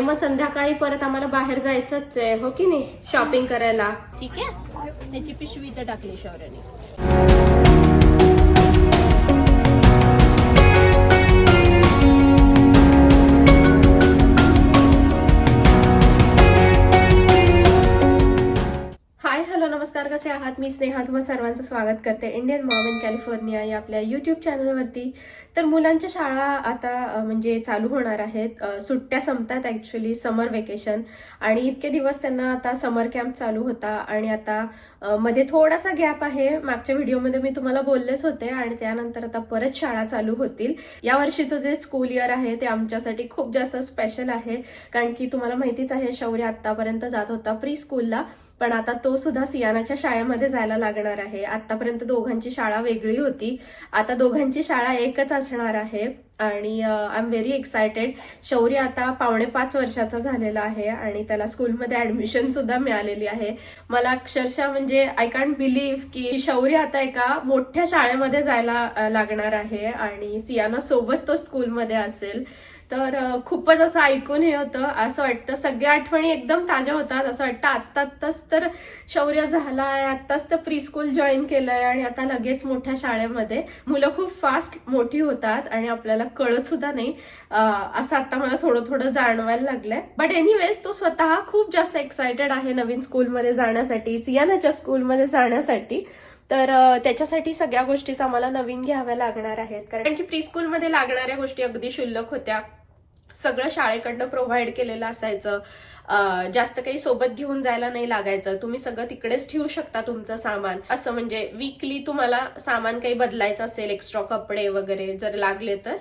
आणि मग संध्याकाळी परत आम्हाला बाहेर जायचंच आहे हो की नाही? शॉपिंग करायला. ठीक आहे? ह्याची पिशवी इथं टाकली शौर्याने. हाय हॅलो नमस्कार. कसे आहात? मी स्नेहा. तुम्हा सर्वांचं स्वागत करते. इंडियन मॉम इन कॅलिफोर्निया या आपल्या युट्यूब चॅनलवरती तर मुलांच्या शाळा आता म्हणजे चालू होणार आहेत. सुट्ट्या संपतात ॲक्च्युली समर वेकेशन आणि इतके दिवस त्यांना आता समर कॅम्प चालू होता. आणि आता मध्ये थोडासा गॅप आहे. मागच्या व्हिडिओमध्ये मी तुम्हाला बोललेच होते. आणि त्यानंतर आता परत शाळा चालू होतील. या वर्षीचं जे स्कूल इयर आहे ते आमच्यासाठी खूप जास्त स्पेशल आहे. कारण की तुम्हाला माहितीच आहे शौर्य आतापर्यंत जात होता प्री स्कूलला पण आता तो सुद्धा सियानाच्या शाळेमध्ये जायला लागणार आहे. आतापर्यंत दोघांची शाळा वेगळी होती. आता दोघांची शाळा एकच असणार आहे. आणि आय एम व्हेरी एक्सायटेड शौर्य आता पावणे पाच वर्षाचा झालेला आहे आणि त्याला स्कूलमध्ये ऍडमिशन सुद्धा मिळालेली आहे. मला अक्षरशः म्हणजे आय कॅन्ट बिलीव्ह की शौर्य आता एका मोठ्या शाळेमध्ये जायला लागणार आहे आणि सियाना सोबत तो स्कूलमध्ये असेल. तर खूपच असं ऐकून हे होतं. असं वाटतं सगळ्या आठवणी एकदम ताज्या होतात. असं वाटतं आत्ता आत्ताच तर शौर्य झालाय. आत्ताच तर प्री स्कूल जॉईन केलंय आणि आता लगेच मोठ्या शाळेमध्ये. मुलं खूप फास्ट मोठी होतात आणि आपल्याला कळत सुद्धा नाही. असं आता मला थोडं थोडं जाणवायला लागलंय. बट एनिवेज तो स्वतः खूप जास्त एक्सायटेड आहे नवीन स्कूलमध्ये जाण्यासाठी सियानाच्या स्कूलमध्ये जाण्यासाठी. तर त्याच्यासाठी सगळ्या गोष्टीच आम्हाला नवीन घ्याव्या लागणार आहेत. कारण की प्री स्कूलमध्ये लागणाऱ्या गोष्टी अगदी क्षुल्लक होत्या. सगळं शाळेकडनं प्रोव्हाइड केलेलं असायचं. जास्त काही सोबत घेऊन जायला नाही लागायचं. तुम्ही सगळं तिकडेच ठेवू शकता तुमचं सामान. असं म्हणजे वीकली तुम्हाला सामान काही बदलायचं असेल एक्स्ट्रा कपडे वगैरे जर लागले तर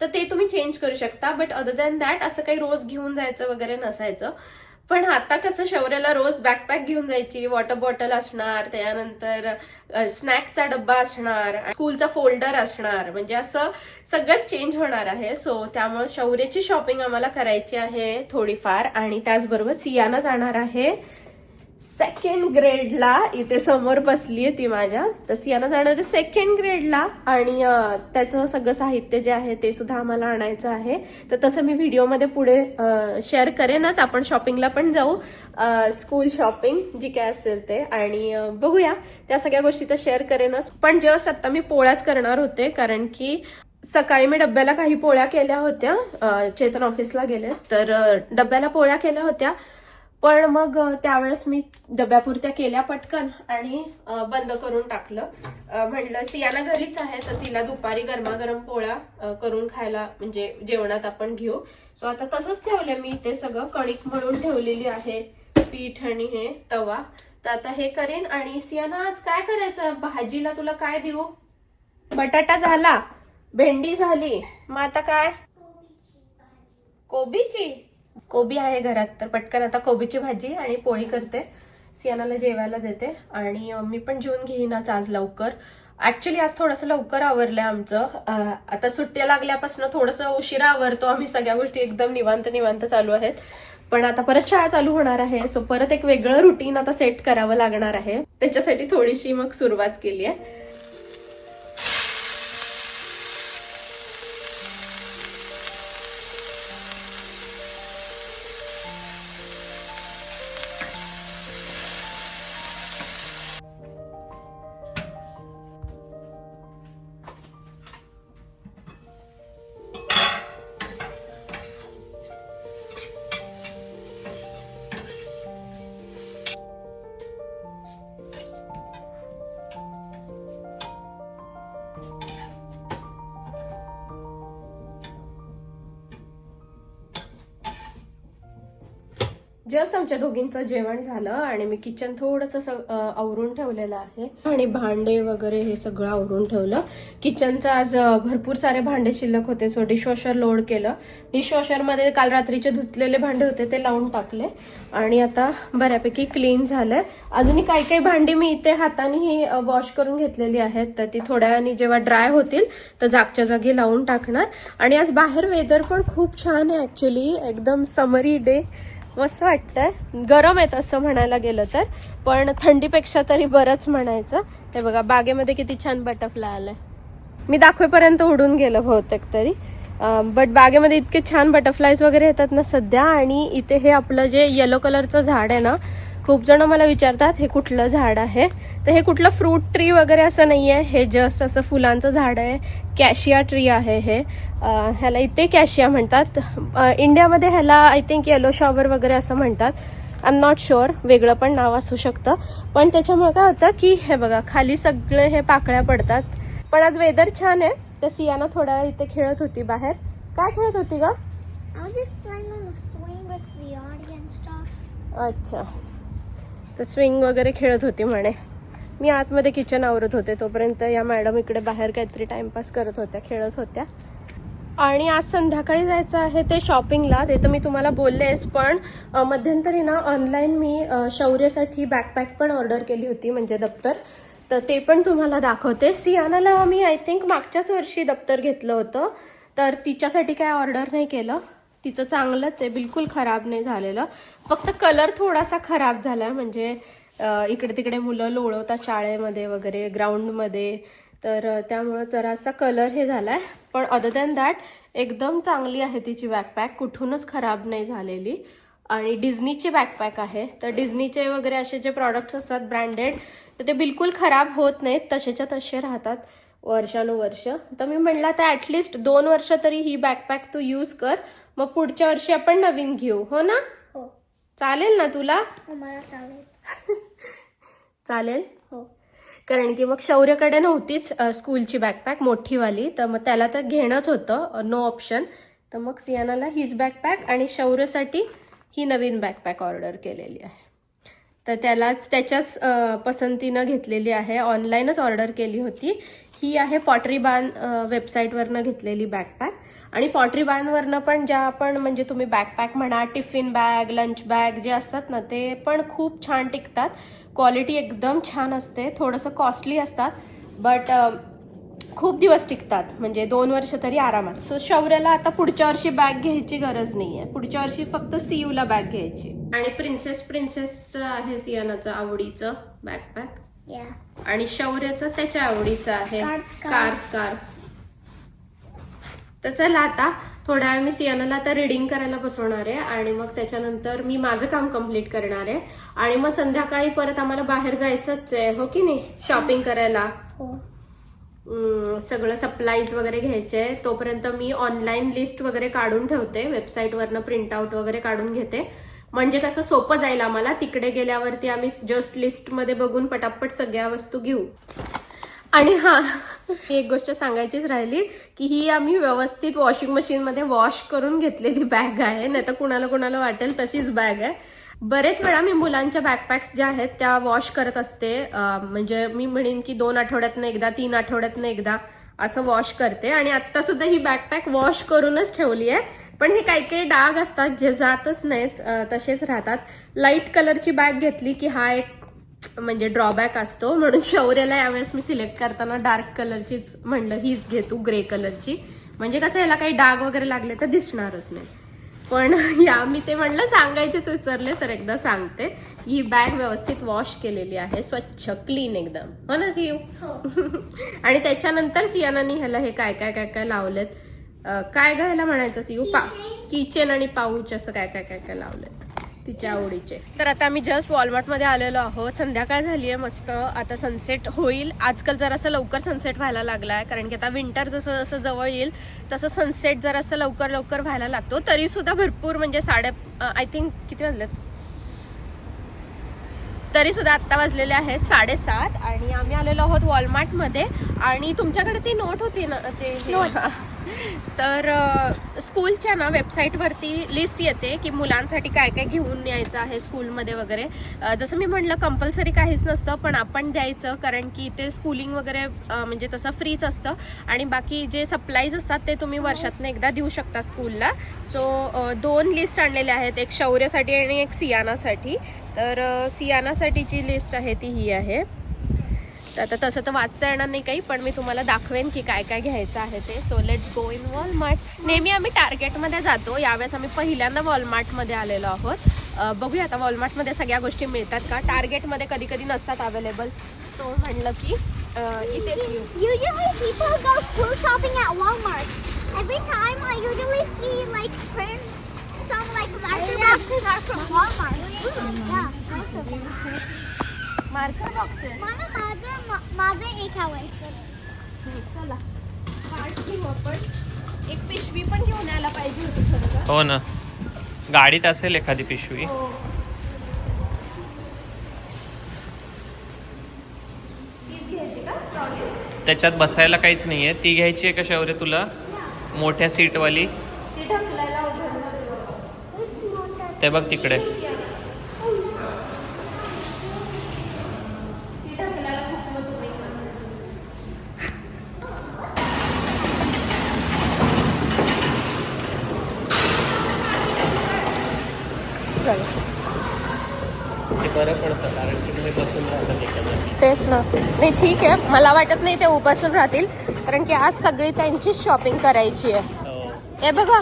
तर ते तुम्ही चेंज करू शकता. बट अदर दॅन दॅट असं काही रोज घेऊन जायचं वगैरे नसायचं. पण आता कसं शौर्याला रोज बॅकपॅक घेऊन जायची वॉटर बॉटल असणार त्यानंतर स्नॅकचा डब्बा असणार स्कूलचा फोल्डर असणार म्हणजे असं सगळंच चेंज होणार आहे. सो त्यामुळे शौर्याची शॉपिंग आम्हाला करायची आहे थोडीफार आणि त्याचबरोबर सियाना जाणार आहे. सेकंड ग्रेडला इथे समोर बसली आहे ती माझ्या. तर सियाना जाणार आहे सेकंड ग्रेडला आणि त्याचं सगळं साहित्य जे आहे ते सुद्धा आम्हाला आणायचं आहे. तर तसं मी व्हिडिओमध्ये पुढे शेअर करेनच. आपण शॉपिंगला पण जाऊ. स्कूल शॉपिंग जी काय असेल ते. आणि बघूया. त्या सगळ्या गोष्टी तर शेअर करेनच. पण जस्ट आत्ता मी पोळ्याच करणार होते. कारण की सकाळी मी डब्याला काही पोळ्या केल्या होत्या. चेतन ऑफिसला गेले. तर डब्याला पोळ्या केल्या होत्या. पण मग त्यावेळेस मी डब्यापुरत्या केल्या पटकन आणि बंद करून टाकलं. अ, म्हटलं सियाना घरीच आहे तर तिला दुपारी गरमागरम पोळ्या करून खायला म्हणजे जेवणात आपण घेऊ. सो आता तसंच ठेवलं मी ते सगळं. कणिक मळून ठेवलेली आहे पीठ आणि हे तवा. तर आता हे करेन. आणि सियाना आज काय करायचं? भाजीला तुला काय देऊ? बटाटा झाला. भेंडी झाली. मग आता काय? कोबीची? कोबी आहे घरात तर पटकन आता कोबीची भाजी आणि पोळी करते. सियानाला जेवायला देते. आणि मी पण जेवून घेईनच आज लवकर. ऍक्च्युली आज थोडंसं लवकर आवरलंय आमचं. आता सुट्ट्या लागल्यापासून थोडंसं उशिरा आवरतो. आम्ही सगळ्या गोष्टी एकदम निवांत निवांत चालू आहेत. पण आता परत शाळा चालू होणार आहे. सो परत एक वेगळं रुटीन आता सेट करावं लागणार आहे. त्याच्यासाठी थोडीशी मग सुरुवात केली आहे. जस्ट आमच्या दोघींचं जेवण झालं आणि मी किचन थोडंसं आवरून ठेवलेलं आहे. आणि भांडे वगैरे हे सगळं आवरून ठेवलं. किचनचं आज भरपूर सारे भांडे शिल्लक होते. सो डिशवॉशर लोड केलं. डिशवॉशरमध्ये काल रात्रीचे धुतलेले भांडे होते ते लावून टाकले. आणि आता बऱ्यापैकी क्लीन झालंय. अजूनही काही काही भांडी मी इथे हातानेही वॉश करून घेतलेली आहेत. तर ती थोड्या वेळाने जेव्हा ड्राय होतील तर जागच्या जागी लावून टाकणार. आणि आज बाहेर वेदर पण खूप छान आहे ऍक्च्युली एकदम समरी डे मस्त वाटतंय. गरम आहे तसं म्हणायला गेलं तर. पण थंडीपेक्षा तरी बरंच म्हणायचं. हे बघा बागेमध्ये किती छान बटरफ्लाय आलंय. मी दाखवेपर्यंत उडून गेलं बहुतेक तरी. बट बागेमध्ये इतके छान बटरफ्लायज वगैरे येतात ना सध्या. आणि इथे हे आपलं जे येलो कलरचं झाड आहे ना खूप जण मला विचारतात हे कुठलं झाड आहे? तर हे कुठलं फ्रूट ट्री वगैरे असं नाही आहे. हे जस्ट असं फुलांचं झाड आहे. कॅशिया ट्री आहे हे. ह्याला इथे कॅशिया म्हणतात. इंडियामध्ये ह्याला आय थिंक येलो शॉवर वगैरे असं म्हणतात. आय एम नॉट शुअर वेगळं पण नाव असू शकतं. पण त्याच्यामुळे काय होतं की हे बघा खाली सगळे हे पाकळ्या पडतात. पण आज वेदर छान आहे. तर सियाना थोडा वेळ इथे खेळत होती बाहेर. काय खेळत होती का. अच्छा. तर स्विंग वगैरे खेळत होती म्हणे. मी आतमध्ये किचन आवरत होते तोपर्यंत या मॅडम इकडे बाहेर काहीतरी टाइमपास करत होत्या खेळत होत्या. आणि आज संध्याकाळी जायचं आहे ते शॉपिंगला ते तर मी तुम्हाला बोललेच पण मध्यंतरी ना ऑनलाईन मी शौर्यसाठी बॅकपॅक पण ऑर्डर केली होती म्हणजे दप्तर. तर ते पण तुम्हाला दाखवते. सियानाला मी आय थिंक मागच्याच वर्षी दप्तर घेतलं होतं. तर तिच्यासाठी काय ऑर्डर नाही केलं. तिचं चांगलंच आहे बिलकुल खराब नाही झालेलं. फक्त कलर थोडासा खराब झाला म्हणजे इकडे तिकडे मुलं लोळवतात शाळेमध्ये वगैरे ग्राउंडमध्ये. तर त्यामुळं जरासा कलर हे झालाय. पण अदर दॅन दॅट एकदम चांगली आहे तिची बॅकपॅक कुठूनच खराब नाही झालेली. आणि डिझनीचे बॅकपॅक आहे. तर डिझनीचे वगैरे असे जे प्रॉडक्ट्स असतात ब्रँडेड तर ते बिलकुल खराब होत नाहीत. तसेच्या तसे राहतात वर्षानुवर्ष. तर मी म्हटलं आता ॲटलिस्ट दोन वर्ष तरी ही बॅकपॅक तू यूज कर. मग पुढच्या वर्षी आपण नवीन घेऊ. हो ना? चालेल ना तुला? मला चालेल. चालेल? हो. कारण की मग शौर्यकडे नव्हतीच स्कूलची बॅकपॅक मोठीवाली. तर मग त्याला तर घेणंच होतं नो ऑप्शन तर मग सियानाला हीच बॅकपॅक आणि शौर्यसाठी ही नवीन बॅकपॅक ऑर्डर केलेली आहे. तर त्यालाच त्याच्याच पसंतीनं घेतलेली आहे. ऑनलाईनच ऑर्डर केली होती. ही आहे पॉटरी बान वेबसाईटवरनं घेतलेली बॅकपॅक आणि पॉटरी बानवरनं पण ज्या आपण म्हणजे तुम्ही बॅकपॅक म्हणा टिफिन बॅग लंच बॅग जे असतात ना ते पण खूप छान टिकतात. क्वालिटी एकदम छान असते. थोडंसं कॉस्टली असतात बट खूप दिवस टिकतात. म्हणजे दोन वर्ष तरी आरामात. सो शौर्याला आता पुढच्या वर्षी बॅग घ्यायची गरज नाही आहे पुढच्या वर्षी फक्त सीयूला बॅग घ्यायची. आणि प्रिन्सेस प्रिन्सेसचं आहे सियानाचं आवडीचं बॅकपॅक या आणि शौर्याचं त्याच्या आवडीचं आहे. कार्स कार्स तर चला आता थोड्या वेळ मी सियानाला आता रिडिंग करायला बसवणार आहे आणि मग त्याच्यानंतर मी माझं काम कंप्लीट करणार आहे. आणि मग संध्याकाळी परत आम्हाला बाहेर जायचंच आहे हो की नाही? शॉपिंग करायला. हो. सगळं सप्लाईज वगैरे घ्यायचे तोपर्यंत मी ऑनलाईन लिस्ट वगैरे काढून ठेवते वेबसाईटवरनं प्रिंट आउट वगैरे काढून घेते. म्हणजे कसं सोपं जाईल आम्हाला. तिकडे गेल्यावरती आम्ही जस्ट लिस्टमध्ये बघून पटापट सगळ्या वस्तू घेऊ. आणि हा एक गोष्ट सांगायचीच राहिली की ही आम्ही व्यवस्थित वॉशिंग मशीनमध्ये वॉश करून घेतलेली बॅग आहे. नाही तर कुणाला कुणाला वाटेल तशीच बॅग आहे. बरेच वेळा मी मुलांच्या बॅकपॅक्स ज्या आहेत त्या वॉश करत असते. म्हणजे मी म्हणेन की दोन आठवड्यातनं एकदा तीन आठवड्यातनं एकदा असं वॉश करते. आणि आता सुद्धा ही बॅकपॅक वॉश करूनच ठेवली आहे. पण हे काही काही डाग असतात जे जातच नाहीत. तसेच राहतात. लाइट कलरची बॅग घेतली की हा एक म्हणजे ड्रॉबॅक असतो. म्हणून शौर्याला यावेळेस मी सिलेक्ट करताना डार्क कलरचीच म्हणलं हीच घे तू ग्रे कलरची म्हणजे कसं याला काही डाग वगैरे लागले तर दिसणारच नाही. पण या मी ते म्हणलं सांगायचेच विसरले तर एकदा सांगते. ही बॅग व्यवस्थित वॉश केलेली आहे. स्वच्छ क्लीन एकदम. हो ना सियू आणि त्याच्यानंतर सियानानी ह्याला हे काय काय काय काय लावलेत? अं, काय घ्यायला म्हणायचं सियू पा किचन आणि पाऊच असं काय काय काय काय लावलेत? तिच्या आवडीचे. तर आता आम्ही जस्ट वॉलमार्टमध्ये आलेलो आहोत. संध्याकाळ झाली आहे मस्त. आता सनसेट होईल. आजकाल जरासं लवकर सनसेट व्हायला लागला आहे कारण की आता विंटर जसं जसं जवळ येईल तसं सनसेट जरासं लवकर लवकर व्हायला लागतो. तरी सुद्धा भरपूर म्हणजे साडे आय थिंक किती वाजलेत? तरी सुद्धा आत्ता वाजलेले आहेत साडेसात. आणि आम्ही आलेलो आहोत वॉलमार्टमध्ये आणि तुमच्याकडे ती नोट होती ना ते. तर स्कूलच्या ना वेबसाईटवरती लिस्ट येते की मुलांसाठी काय काय घेऊन यायचं आहे स्कूलमध्ये वगैरे. जसं मी म्हटलं कंपल्सरी काहीच नसतं पण आपण द्यायचं कारण की ते स्कूलिंग वगैरे म्हणजे तसं फ्रीच असतं. आणि बाकी जे सप्लाईज असतात ते तुम्ही वर्षातनं एकदा देऊ शकता स्कूलला. सो दोन लिस्ट आणलेल्या आहेत एक शौर्यसाठी आणि एक सियानासाठी. तर सियानासाठीची लिस्ट आहे ती ही आहे. तर आता तसं तर वाचता येणार नाही काही पण मी तुम्हाला दाखवेन की काय काय घ्यायचं आहे ते. So let's go in Walmart नेहमी आम्ही टार्गेटमध्ये जातो. यावेळेस आम्ही पहिल्यांदा वॉलमार्टमध्ये आलेलो आहोत. बघूया आता वॉलमार्टमध्ये सगळ्या गोष्टी मिळतात का? टार्गेटमध्ये कधी कधी नसतात अवेलेबल सो म्हणलं की अ, मार्कर बॉक्सेस मला माझं माझं एक हवंय चला. कार्ड घेऊ आपण. एक पिशवी पण घेऊन यायला पाहिजे होती. हो ना. गाडीत असेल एखादी पिशवी. हो. त्याच्यात बसायला काहीच नाहीये. ती घ्यायची आहे का शौर्य तुला? मोठ्या सीटवाली ती ढकलायला उघडणार ते बघ तिकडे. बरं पडतं कारण की तुम्ही बसून राहतात तेच ना नाही ठीक आहे मला वाटत नाही ते उपासून राहतील कारण की आज सगळी त्यांचीच शॉपिंग करायची आहे हो. हे बघा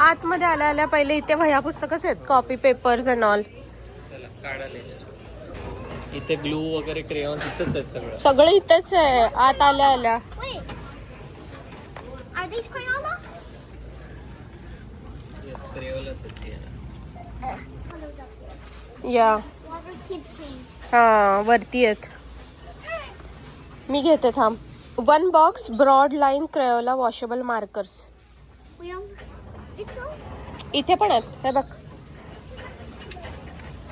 आतमध्ये आल्या आल्या पहिले इथे वह्या पुस्तकच आहेत कॉपी पेपर्स अँड ऑल चला काढा list. इथे ग्लू वगैरे क्रेयॉन इथंच आहेत सगळं सगळं इथंच आहे आत आल्या आल्या Wait. Are these Crayola? Yes क्रेयॉलच आहेत ते. Colors up here. या kids paint. हा वरती आहेत. मी घेते थांब. One box broad line Crayola washable markers इथे पण आहेत. हे बघ.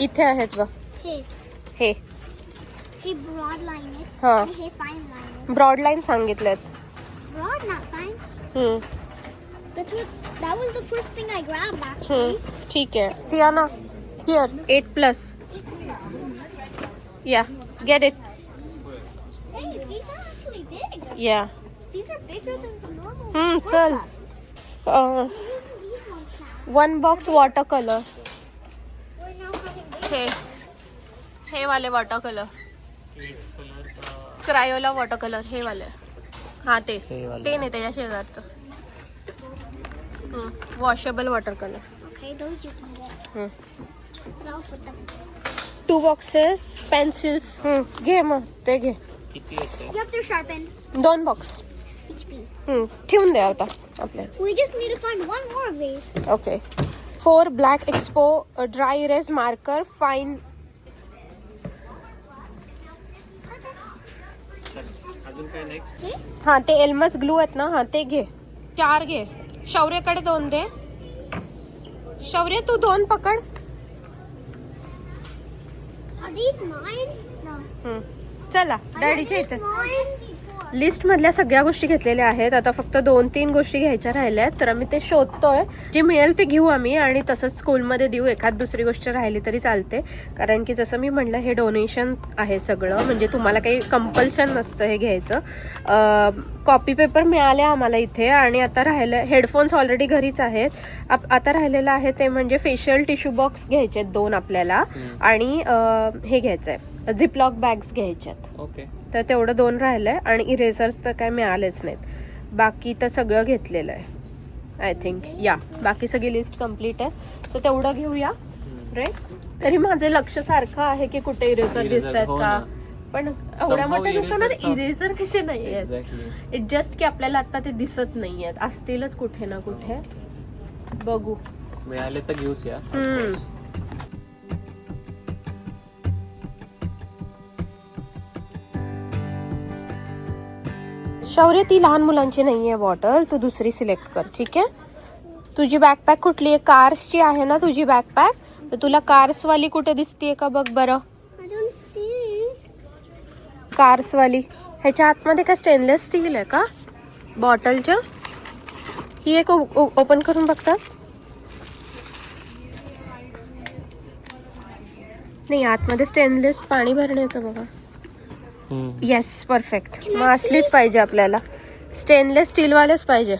इथे आहेत बघ हे. ब्रॉड लाईन हा. ब्रॉड लाईन ठीक आहे. सियाना हिअर एट प्लस या get it Hey, these are actually big. या These are bigger than the normal. ones now. One box water colour We're now having big. हे हे वाले water colour Crayola water colour हे वाले हा ते हे. ते नाही त्याच्या शेजारचं washable water colour two boxes pencils घे मग ते घे किती येते You have to sharpen. दोन बॉक्स. ठेवून द्या आता आपल्याला We just need to find one more of these. Okay four black Expo dry erase marker fine अजून काय नेक्स्ट Okay? ते एल्मस ग्लू आहेत ना? हा ते घे. चार घे. शौर्यकडे दोन दे. शौर्य तू दोन पकड. चला डॅडीच्या इथे. Mine? लिस्ट मधल्या सगळ्या गोष्टी घेतलेल्या आहेत. आता फक्त दोन तीन गोष्टी घ्यायच्या राहिल्या आहेत तर आम्ही ते शोधतोय. जे मिळेल ते घेऊ आम्ही आणि तसंच स्कूलमध्ये देऊ. एखाद दुसरी गोष्ट राहिली तरी चालते. कारण की जसं मी म्हणलं हे डोनेशन आहे सगळं. म्हणजे तुम्हाला काही कंपल्शन नसतं हे घ्यायचं. कॉपी पेपर मिळाले आम्हाला इथे आणि आता राहिलं हेडफोन्स ऑलरेडी घरीच आहेत. आप- आता राहिलेलं आहे ते म्हणजे फेशियल टिश्यू बॉक्स घ्यायचे आहेत दोन आपल्याला. आणि हे घ्यायचं आहे झिपलॉक बॅग्स घ्यायच्या आहेत ओके तर तेवढं दोन राहिलंय आणि इरेझर्स तर काय मिळालेच नाहीत. बाकी तर सगळं घेतलेलं आहे. आय थिंक या बाकी सगळी लिस्ट कंप्लीट आहे. तर तेवढं घेऊया. राईट तरी माझे लक्ष सारखं आहे की कुठे इरेझर दिसत आहेत का. पण एवढ्या मोठ्या दुकानात इरेझर कसे नाही आहेत इट जस्ट की आपल्याला आता ते दिसत नाही आहेत असतीलच कुठे ना कुठे. बघू. मिळाले तर घेऊच या. शौर्य ती लहान मुलांची नाही आहे बॉटल. तू दुसरी सिलेक्ट कर ठीक आहे? तुझी बॅकपॅक कुठली आहे? कार्सची आहे ना तुझी बॅकपॅक तर तुला कार्सवाली कुठे दिसतीये का बघ बरं. कार्सवाली ह्याच्या आतमध्ये का स्टेनलेस स्टील आहे का? बॉटलच्या ही एक ओपन करून बघतात नाही आतमध्ये स्टेनलेस पाणी भरण्याचं बघा. येस परफेक्ट मग असलीच पाहिजे आपल्याला. स्टेनलेस स्टीलवालेच पाहिजे.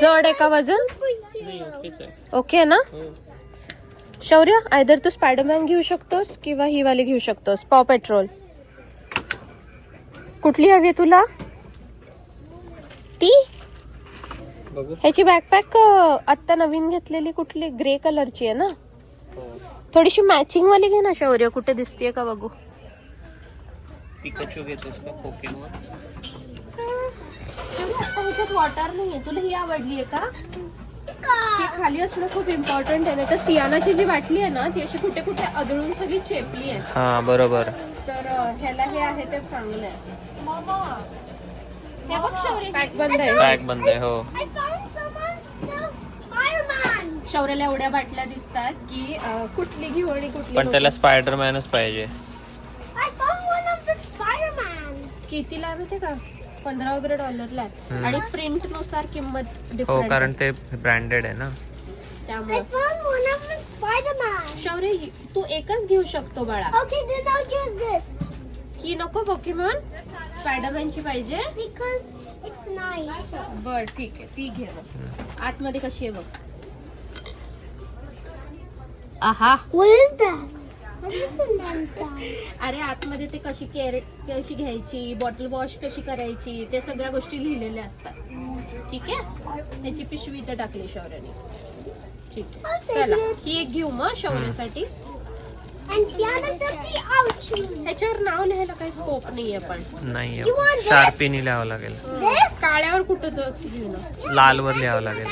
जड आहे का वजन? ओके ना? हो. शौर्य आयदर तू स्पायडरमॅन घेऊ शकतोस किंवा ही वाली घेऊ शकतोस. पॉ पेट्रोल कुठली हवी आहे तुला? ती? ह्याची बॅकपॅक आत्ता नवीन घेतलेली कुठली? ग्रे कलरची आहे ना? हो. थोडीशी मॅचिंग वाली घे ना शौर्य. कुठे दिसतीये का बघू? पिकाचू घेतोस का पोकेमॉन वॉटर नाहीये. तुला ही आवडली आहे का? ती खाली असणं खूप इम्पॉर्टंट आहे. नाही तर सियानाची जी बाटली आहे ना ती अशी कुठे कुठे अदळून सगळी चेपली आहे. हा बरोबर. तर ह्याला हे आहे ते चांगलं आहे. हे बघ शौर्य. पॅक बंद आहे. बॅग बंद आहे हो. शौर्याला एवढ्या बाटल्या दिसतात की कुठली घेऊ आणि कुठली पण. त्याला स्पायडरमॅनच पाहिजे I found one of the Spider-Man. कितीला आहे माहिती का? पंधरा वगैरे डॉलरला आहे. आणि प्रिंटनुसार किंमत हो डिफरंट कारण ते ब्रँडेड आहे ना. त्यामुळे. I found one of the Spider-Man. शौर्य ही- तू एकच घेऊ शकतो बाळा. Okay, then I'll choose this. ही नको पोकेमॉन स्पायडरमॅनची पाहिजे. Because it's nice. बर ठीक आहे. ती घे मग आतमध्ये कशी आहे बघ. आहा. What is that? अरे आतमध्ये ते कशी केअर कशी घ्यायची बॉटल वॉश कशी करायची ते सगळ्या गोष्टी लिहिलेल्या असतात. ठीक आहे? ह्याची पिशवी इथं टाकली शौर्याने. ठीक आहे. चला ही एक घेऊ मग शौर्यासाठी. ह्याच्यावर नाव लिहायला काही स्कोप नाहीये पण. नाही? शार्पीनी लिहावं लागेल? काळ्यावर कुठं तर असं घेऊ ना लालवर लिहावं लागेल.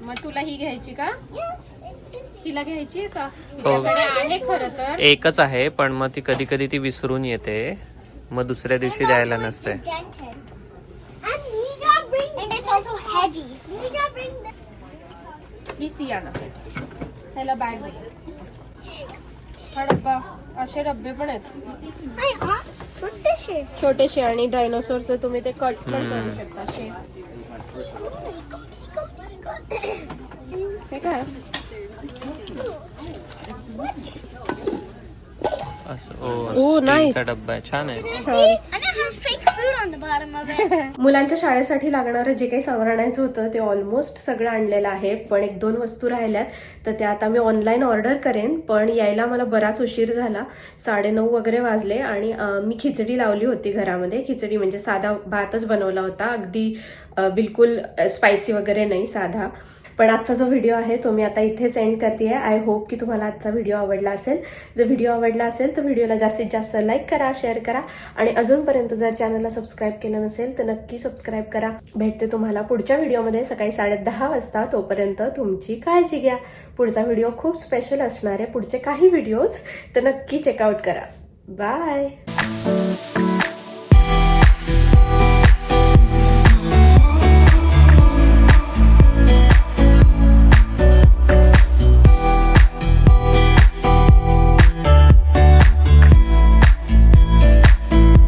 मग तुला ही घ्यायची का? तिला घ्यायची आहे का? तिच्याकडे आहे खरं तर. एकच आहे पण मग ती कधी कधी ती विसरून येते. मग दुसऱ्या दिवशी द्यायला नसते. ही बॅग हा डब्बा. असे डब्बे पण आहेत? छोटेसे आणि डायनोसॉरचं तुम्ही ते कट पण करू शकता असे हे काय असं Oh, ओ nice. स्टीलचा डब्बा आहे छान आहे. मुलांच्या शाळेसाठी लागणारं जे काही सामान आणायचं होतं ते ऑलमोस्ट सगळं आणलेलं आहे. पण एक दोन वस्तू राहिल्यात तर त्या आता मी ऑनलाईन ऑर्डर करेन. पण यायला मला बराच उशीर झाला. साडेनऊ वगैरे वाजले आणि मी खिचडी लावली होती घरामध्ये. खिचडी म्हणजे साधा भातच बनवला होता. अगदी बिलकुल स्पायसी वगैरे नाही साधा. पण आजचा जो व्हिडिओ आहे तो मी आता इथेच एंड करते आय होप की तुम्हाला आजचा व्हिडिओ आवडला असेल. जर व्हिडिओ आवडला असेल तर व्हिडिओला जास्तीत जास्त लाईक करा शेअर करा. आणि अजूनपर्यंत जर चॅनलला सबस्क्राईब केलं नसेल तर नक्की सबस्क्राईब करा. भेटते तुम्हाला पुढच्या व्हिडिओमध्ये सकाळी साडे दहा वाजता. तोपर्यंत तुमची काळजी घ्या. पुढचा व्हिडिओ खूप स्पेशल असणार आहे. पुढचे काही व्हिडिओज तर नक्की चेकआउट करा. बाय